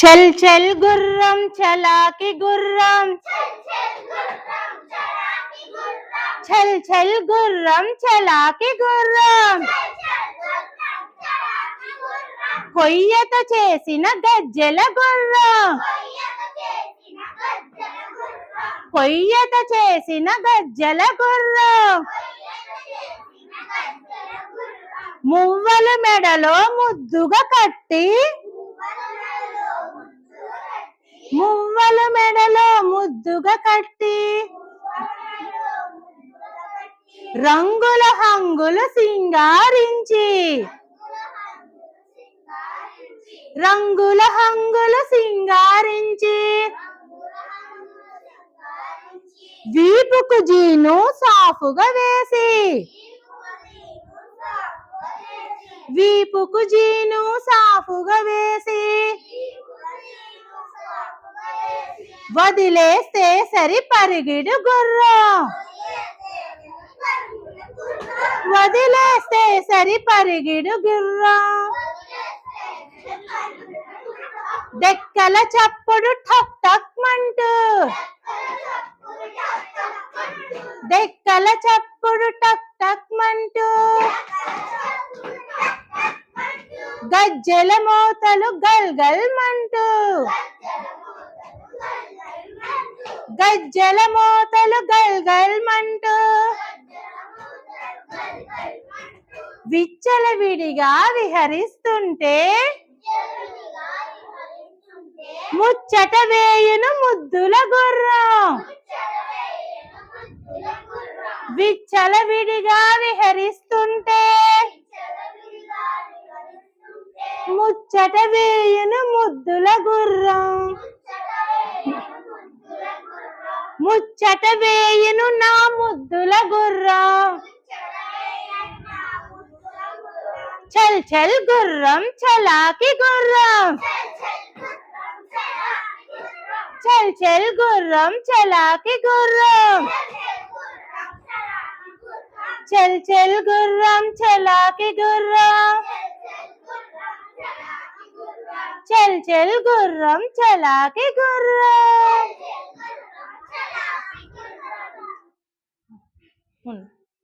చల్ చల్ గుర్రం చలాకి గుర్రం. చల్ చల్ గుర్రం చలాకి గుర్రం. కొయ్యత చేసిన గజ్జెల గుర్రం. కొయ్యత చేసిన గజ్జెల గుర్రం. మువ్వల మెడలో ముద్దుగా కట్టి మువ్వల మెడలో ముద్దుగా కట్టి రంగుల హంగులు సింగారించి రంగుల హంగులు సింగారించి వీపుకు జీను సాఫుగా వేసి వీపుకు జీను సాఫుగా వేసి వదిలేస్తే సరి పరిగిడు గుర్రం. వదిలేస్తే సరి పరిగిడు గుర్రం. డెక్కల చప్పుడు ఠక్ ఠక్ మంటూ. డెక్కల చప్పుడు టక్ టక్ మంటూ. గజ్జెల మోతలు గల్ గల్ మంటూ. గజ్జల మోతలు గల్ గల్ మంటూ. విచ్చల విడిగా విహరిస్తుంటే ముచ్చట వేయును ముద్దుల గుర్రం. విచ్చల విడిగా విహరిస్తుంటే ముచ్చట వేయును ముద్దుల గుర్రం. ముచ్చట వేయును నా ముద్దుల గుర్రా. చల్ చల్ గుర్రం చలాకి గుర్రం. చల్ చల్ గుర్రం చలాకి గుర్రం. చల్ చల్ గుర్రం చలాకి గుర్రం. చల్ చల్ గుర్రం చలాకి గుర్రం. Voilà.